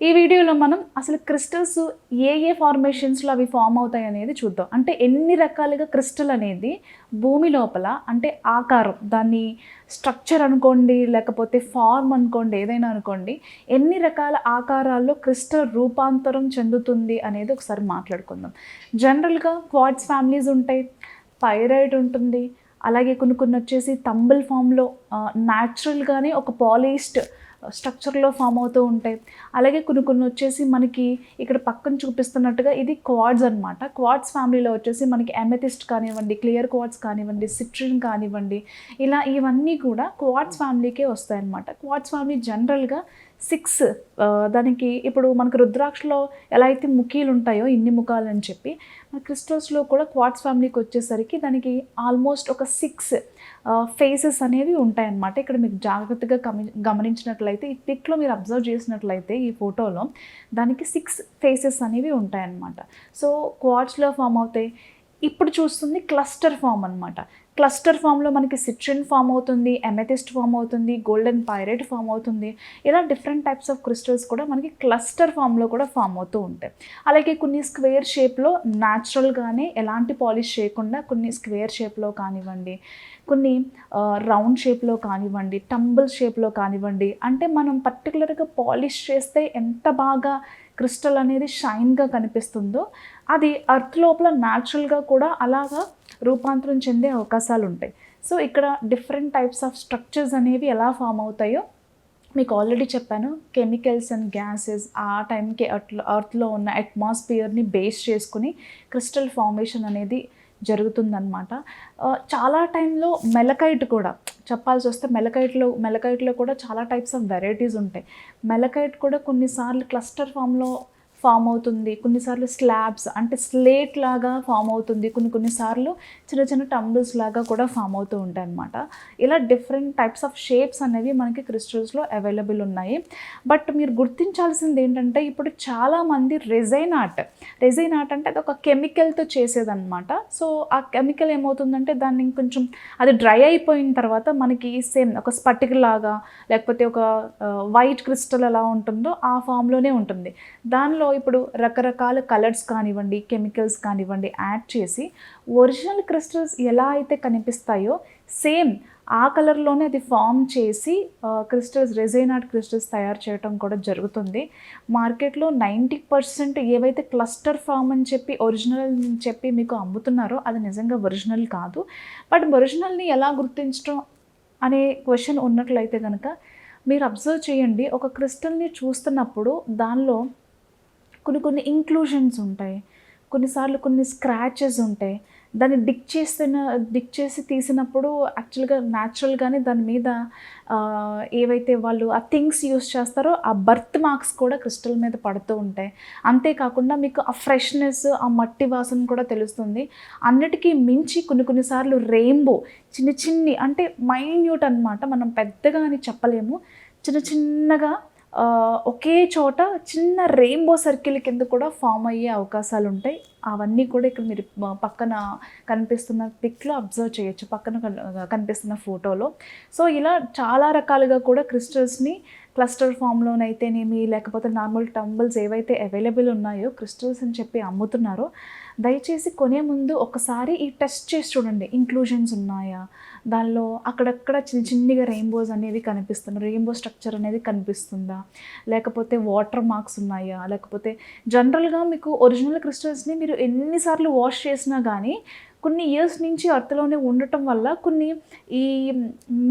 ఈ వీడియోలో మనం అసలు క్రిస్టల్స్ ఏ ఏ ఫార్మేషన్స్లో అవి ఫామ్ అవుతాయి అనేది చూద్దాం. అంటే ఎన్ని రకాలుగా క్రిస్టల్ అనేది భూమి లోపల అంటే ఆకారం దాన్ని స్ట్రక్చర్ అనుకోండి లేకపోతే ఫార్మ్ అనుకోండి ఏదైనా అనుకోండి ఎన్ని రకాల ఆకారాల్లో క్రిస్టల్ రూపాంతరం చెందుతుంది అనేది ఒకసారి మాట్లాడుకుందాం. జనరల్గా క్వాడ్స్ ఫ్యామిలీస్ ఉంటాయి పైరైడ్ ఉంటుంది అలాగే కొన్ని కొన్ని వచ్చేసి తంబుల్ ఫామ్లో న్యాచురల్గానే ఒక పాలిష్డ్ స్ట్రక్చర్లో ఫామ్ అవుతూ ఉంటాయి. అలాగే కొన్ని కొన్ని వచ్చేసి మనకి ఇక్కడ పక్కన చూపిస్తున్నట్టుగా ఇది క్వాడ్స్ అనమాట క్వాడ్స్ ఫ్యామిలీలో వచ్చేసి మనకి ఎమెథిస్ట్ కానివ్వండి క్లియర్ క్వాడ్స్ కానివ్వండి సిట్రిన్ కానివ్వండి ఇలా ఇవన్నీ కూడా క్వాడ్స్ ఫ్యామిలీకే వస్తాయన్నమాట. క్వాడ్స్ ఫ్యామిలీ జనరల్గా సిక్స్ దానికి ఇప్పుడు మనకు రుద్రాక్షలో ఎలా అయితే ముఖీలు ఉంటాయో ఇన్ని ముఖాలు అని చెప్పి మన క్రిస్టల్స్లో కూడా క్వాడ్స్ ఫ్యామిలీకి వచ్చేసరికి దానికి ఆల్మోస్ట్ ఒక సిక్స్ ఫేసెస్ అనేవి ఉంటాయన్నమాట. ఇక్కడ మీకు జాగ్రత్తగా గమని గమనించినట్లయితే ఈ పిక్లో మీరు అబ్జర్వ్ చేసినట్లయితే ఈ ఫోటోలో దానికి సిక్స్ ఫేసెస్ అనేవి ఉంటాయన్నమాట. సో క్వాడ్స్లో ఫామ్ అవుతాయి. ఇప్పుడు చూస్తుంది క్లస్టర్ ఫామ్ అనమాట క్లస్టర్ ఫామ్లో మనకి సిట్రిన్ ఫామ్ అవుతుంది ఎమెథిస్ట్ ఫామ్ అవుతుంది గోల్డెన్ పైరేట్ ఫామ్ అవుతుంది. ఇలా డిఫరెంట్ టైప్స్ ఆఫ్ క్రిస్టల్స్ కూడా మనకి క్లస్టర్ ఫామ్లో కూడా ఫామ్ అవుతూ ఉంటాయి. అలాగే కొన్ని స్క్వేర్ షేప్లో న్యాచురల్గానే ఎలాంటి పాలిష్ చేయకుండా కొన్ని స్క్వేర్ షేప్లో కానివ్వండి కొన్ని రౌండ్ షేప్లో కానివ్వండి టంబుల్ షేప్లో కానివ్వండి అంటే మనం పర్టికులర్గా పాలిష్ చేస్తే ఎంత బాగా క్రిస్టల్ అనేది షైన్గా కనిపిస్తుందో అది అర్త్ లోపల న్యాచురల్గా కూడా అలాగా రూపాంతరం చెందే అవకాశాలు ఉంటాయి. సో ఇక్కడ డిఫరెంట్ టైప్స్ ఆఫ్ స్ట్రక్చర్స్ అనేవి ఎలా ఫామ్ అవుతాయో మీకు ఆల్రెడీ చెప్పాను. కెమికల్స్ అండ్ గ్యాసెస్ ఆ టైంకి అర్త్ అర్త్లో ఉన్న అట్మాస్ఫియర్ని బేస్ చేసుకుని క్రిస్టల్ ఫార్మేషన్ అనేది జరుగుతుందన్నమాట. చాలా టైంలో మెలకైట్ కూడా చెప్పాల్సి వస్తే మెలకైట్లో మెలకైట్లో కూడా చాలా టైప్స్ ఆఫ్ వెరైటీస్ ఉంటాయి. మెలకైట్ కూడా కొన్నిసార్లు క్లస్టర్ ఫామ్లో ఫామ్ అవుతుంది. కొన్నిసార్లు స్లాబ్స్ అంటే స్లేట్ లాగా ఫామ్ అవుతుంది. కొన్ని కొన్నిసార్లు చిన్న చిన్న టంబుల్స్ లాగా కూడా ఫామ్ అవుతూ ఉంటాయి అనమాట ఇలా డిఫరెంట్ టైప్స్ ఆఫ్ షేప్స్ అనేవి మనకి క్రిస్టల్స్లో అవైలబుల్ ఉన్నాయి. బట్ మీరు గుర్తించాల్సింది ఏంటంటే ఇప్పుడు చాలామంది రెజైన్ ఆర్ట్ రెజైన్ ఆర్ట్ అంటే అది ఒక కెమికల్తో చేసేదన్నమాట. సో ఆ కెమికల్ ఏమవుతుందంటే దాన్ని కొంచెం అది డ్రై అయిపోయిన తర్వాత మనకి సేమ్ ఒక స్పటిక్ లాగా లేకపోతే ఒక వైట్ క్రిస్టల్ ఎలా ఉంటుందో ఆ ఫామ్లోనే ఉంటుంది. దానిలో ఇప్పుడు రకరకాల కలర్స్ కానివ్వండి కెమికల్స్ కానివ్వండి యాడ్ చేసి ఒరిజినల్ క్రిస్టల్స్ ఎలా అయితే కనిపిస్తాయో సేమ్ ఆ కలర్లోనే అది ఫామ్ చేసి క్రిస్టల్స్ రెజైనాట్ క్రిస్టల్స్ తయారు చేయడం కూడా జరుగుతుంది. మార్కెట్లో నైంటీ పర్సెంట్ ఏవైతే క్లస్టర్ ఫామ్ అని చెప్పి ఒరిజినల్ అని చెప్పి మీకు అమ్ముతున్నారో అది నిజంగా ఒరిజినల్ కాదు. బట్ ఒరిజినల్ని ఎలా గుర్తించడం అనే క్వశ్చన్ ఉన్నట్లయితే కనుక మీరు అబ్జర్వ్ చేయండి. ఒక క్రిస్టల్ని చూస్తున్నప్పుడు దానిలో కొన్ని కొన్ని ఇంక్లూజన్స్ ఉంటాయి. కొన్నిసార్లు కొన్ని స్క్రాచెస్ ఉంటాయి. దాన్ని డిక్ చేసిన డిక్ చేసి తీసినప్పుడు యాక్చువల్గా న్యాచురల్గానే దాని మీద ఏవైతే వాళ్ళు ఆ థింగ్స్ యూస్ చేస్తారో ఆ బర్త్ మార్క్స్ కూడా క్రిస్టల్ మీద పడుతూ ఉంటాయి. అంతేకాకుండా మీకు ఆ ఫ్రెష్నెస్ ఆ మట్టి వాసన కూడా తెలుస్తుంది. అన్నిటికీ మించి కొన్ని కొన్నిసార్లు రెయిన్బో చిన్న చిన్ని అంటే మైన్యూట్ అనమాట మనం పెద్దగా అని చెప్పలేము. చిన్న చిన్నగా ఒకే చోట చిన్న రెయిన్బో సర్కిల్ కింద కూడా ఫామ్ అయ్యే అవకాశాలు ఉంటాయి అవన్నీ కూడా ఇక్కడ మీరు పక్కన కనిపిస్తున్న పిక్లో అబ్జర్వ్ చేయొచ్చు. పక్కన కనిపిస్తున్న ఫోటోలో సో ఇలా చాలా రకాలుగా కూడా క్రిస్టల్స్ని క్లస్టర్ ఫామ్లోనైతేనేమి లేకపోతే నార్మల్ టంబుల్స్ ఏవైతే అవైలబుల్ ఉన్నాయో క్రిస్టల్స్ అని చెప్పి అమ్ముతున్నారో దయచేసి కొనే ముందు ఒకసారి ఈ టెస్ట్ చేసి చూడండి. ఇంక్లూజన్స్ ఉన్నాయా? దానిలో అక్కడక్కడ చిన్న చిన్నగా రెయిన్బోస్ అనేవి కనిపిస్తున్నాయి. రెయిన్బో స్ట్రక్చర్ అనేది కనిపిస్తుందా? లేకపోతే వాటర్ మార్క్స్ ఉన్నాయా? లేకపోతే జనరల్గా మీకు ఒరిజినల్ క్రిస్టల్స్ని మీరు ఎన్నిసార్లు వాష్ చేసినా కానీ కొన్ని ఇయర్స్ నుంచి అర్త్లోనే ఉండటం వల్ల కొన్ని ఈ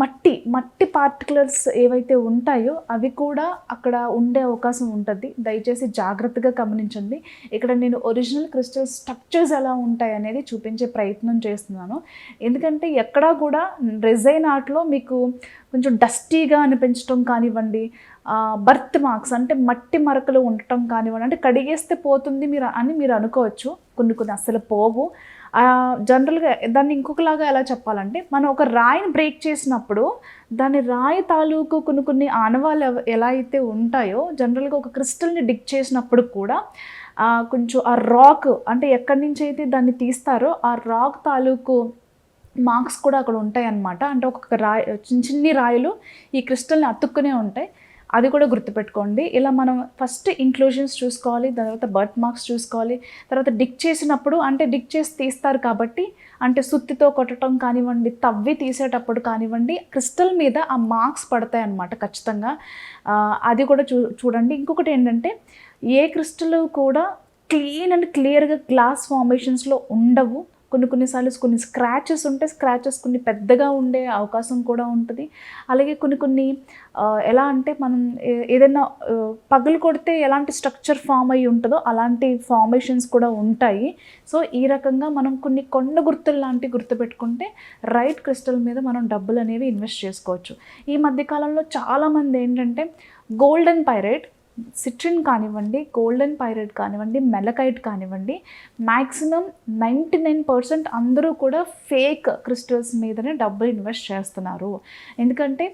మట్టి మట్టి పార్టికులర్స్ ఏవైతే ఉంటాయో అవి కూడా అక్కడ ఉండే అవకాశం ఉంటుంది. దయచేసి జాగ్రత్తగా గమనించండి. ఇక్కడ నేను ఒరిజినల్ క్రిస్టల్ స్ట్రక్చర్స్ ఎలా ఉంటాయి అనేది చూపించే ప్రయత్నం చేస్తున్నాను. ఎందుకంటే ఎక్కడా కూడా రెజైన్ ఆర్ట్లో మీకు కొంచెం డస్టీగా అనిపించడం కానివ్వండి బర్త్ మార్క్స్ అంటే మట్టి మరకలు ఉండటం కానివ్వండి అంటే కడిగేస్తే పోతుంది మీరు అని మీరు అనుకోవచ్చు. కొన్ని కొన్ని అస్సలు పోవు. జనరల్గా దాన్ని ఇంకొకలాగా ఎలా చెప్పాలంటే మనం ఒక రాయిని బ్రేక్ చేసినప్పుడు దాని రాయి తాలూకు కొన్ని కొన్ని ఆనవాళ్ళు ఎలా అయితే ఉంటాయో జనరల్గా ఒక క్రిస్టల్ని డిక్ చేసినప్పుడు కూడా కొంచెం ఆ రాక్ అంటే ఎక్కడి నుంచి అయితే దాన్ని తీస్తారో ఆ రాక్ తాలూకు మార్క్స్ కూడా అక్కడ ఉంటాయి అన్నమాట అంటే ఒక రాయి చిన్న చిన్ని రాయిలు ఈ క్రిస్టల్ని అతుక్కునే ఉంటాయి. అది కూడా గుర్తుపెట్టుకోండి. ఇలా మనం ఫస్ట్ ఇంక్లూజన్స్ చూసుకోవాలి తర్వాత బర్త్ మార్క్స్ చూసుకోవాలి తర్వాత డిక్ చేసినప్పుడు అంటే డిక్ చేసి తీస్తారు కాబట్టి అంటే సుత్తితో కొట్టడం కానివ్వండి తవ్వి తీసేటప్పుడు కానివ్వండి క్రిస్టల్ మీద ఆ మార్క్స్ పడతాయి అన్నమాట ఖచ్చితంగా. అది కూడా చూ చూడండి. ఇంకొకటి ఏంటంటే ఏ క్రిస్టల్ కూడా క్లీన్ అండ్ క్లియర్గా గ్లాస్ ఫార్మేషన్స్లో ఉండవు. కొన్ని కొన్నిసార్లు కొన్ని స్క్రాచెస్ ఉంటే స్క్రాచెస్ కొన్ని పెద్దగా ఉండే అవకాశం కూడా ఉంటుంది. అలాగే కొన్ని కొన్ని ఎలా అంటే మనం ఏ- ఏదైనా పగులు కొడితే ఎలాంటి స్ట్రక్చర్ ఫామ్ అయ్యి ఉంటుందో అలాంటి ఫార్మేషన్స్ కూడా ఉంటాయి. సో ఈ రకంగా మనం కొన్ని కొండ గుర్తులు లాంటివి గుర్తుపెట్టుకుంటే రైట్ క్రిస్టల్ మీద మనం డబ్బులు అనేవి ఇన్వెస్ట్ చేసుకోవచ్చు. ఈ మధ్యకాలంలో చాలామంది ఏంటంటే గోల్డెన్ పైరేట్ సిట్రిన్ కానివ్వండి గోల్డెన్ పైరేట్ కానివ్వండి మెలకైట్ కానివ్వండి మ్యాక్సిమం నైంటీ నైన్ పర్సెంట్ అందరూ కూడా ఫేక్ క్రిస్టల్స్ మీదనే డబ్బులు ఇన్వెస్ట్ చేస్తున్నారు. ఎందుకంటే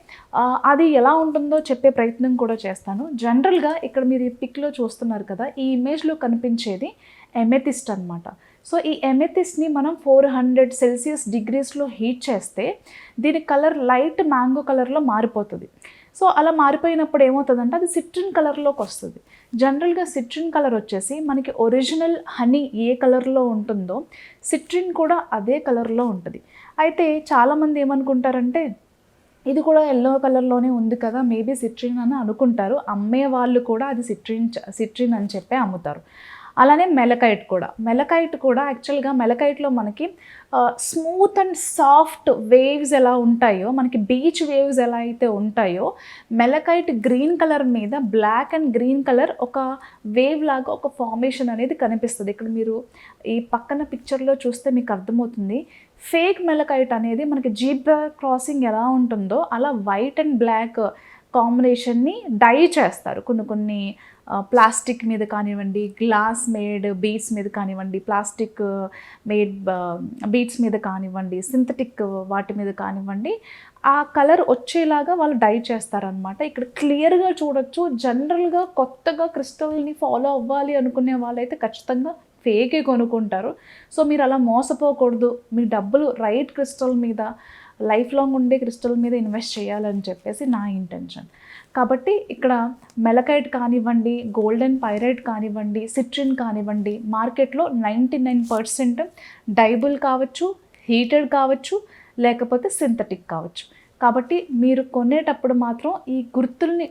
అది ఎలా ఉంటుందో చెప్పే ప్రయత్నం కూడా చేస్తాను. జనరల్గా ఇక్కడ మీరు ఈ పిక్లో చూస్తున్నారు కదా ఈ ఇమేజ్లో కనిపించేది ఎమెథిస్ట్ అన్నమాట. సో ఈ ఎమెథిస్ని మనం ఫోర్ హండ్రెడ్ సెల్సియస్ డిగ్రీస్లో హీట్ చేస్తే దీని కలర్ లైట్ మ్యాంగో కలర్లో మారిపోతుంది. సో అలా మారిపోయినప్పుడు ఏమవుతుందంటే అది సిట్రిన్ కలర్లోకి వస్తుంది. జనరల్గా సిట్రిన్ కలర్ వచ్చేసి మనకి ఒరిజినల్ హనీ ఏ కలర్లో ఉంటుందో సిట్రిన్ కూడా అదే కలర్లో ఉంటుంది. అయితే చాలామంది ఏమనుకుంటారంటే ఇది కూడా ఎల్లో కలర్లోనే ఉంది కదా మేబీ సిట్రిన్ అని అనుకుంటారు. అమ్మే వాళ్ళు కూడా అది సిట్రిన్ సిట్రిన్ అని చెప్పి అమ్ముతారు. అలానే మెలకైట్ కూడా. మెలకైట్ కూడా యాక్చువల్గా మెలకైట్లో మనకి స్మూత్ అండ్ సాఫ్ట్ వేవ్స్ ఎలా ఉంటాయో మనకి బీచ్ వేవ్స్ ఎలా అయితే ఉంటాయో మెలకైట్ గ్రీన్ కలర్ మీద బ్లాక్ అండ్ గ్రీన్ కలర్ ఒక వేవ్ లాగా ఒక ఫార్మేషన్ అనేది కనిపిస్తుంది. ఇక్కడ మీరు ఈ పక్కన పిక్చర్లో చూస్తే మీకు అర్థమవుతుంది. ఫేక్ మెలకైట్ అనేది మనకి జీబ్ క్రాసింగ్ ఎలా ఉంటుందో అలా వైట్ అండ్ బ్లాక్ కాంబినేషన్ని డై చేస్తారు. కొన్ని కొన్ని ప్లాస్టిక్ మీద కానివ్వండి గ్లాస్ మేడ్ బీడ్స్ మీద కానివ్వండి ప్లాస్టిక్ మేడ్ బీడ్స్ మీద కానివ్వండి సింథటిక్ వాటి మీద కానివ్వండి ఆ కలర్ వచ్చేలాగా వాళ్ళు డై చేస్తారనమాట ఇక్కడ క్లియర్గా చూడొచ్చు జనరల్గా కొత్తగా క్రిస్టల్ని ఫాలో అవ్వాలి అనుకునే వాళ్ళైతే ఖచ్చితంగా ఫేకే కొనుక్కుంటారు. సో మీరు అలా మోసపోకూడదు. మీ డబ్బులు రైట్ క్రిస్టల్ మీద లైఫ్ లాంగ్ ఉండే క్రిస్టల్ మీద ఇన్వెస్ట్ చేయాలని చెప్పేసి నా ఇంటెన్షన్. కాబట్టి ఇక్కడ మెలకైట్ కానివ్వండి గోల్డెన్ పైరైట్ కానివ్వండి సిట్రిన్ కానివ్వండి మార్కెట్లో నైంటీ నైన్ పర్సెంట్ డైబుల్ కావచ్చు హీటెడ్ కావచ్చు లేకపోతే సింథటిక్ కావచ్చు. కాబట్టి మీరు కొనేటప్పుడు మాత్రం ఈ గుర్తుల్ని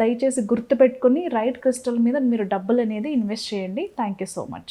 దయచేసి గుర్తుపెట్టుకుని రైట్ క్రిస్టల్ మీద మీరు డబ్బులు అనేది ఇన్వెస్ట్ చేయండి. Thank you so much.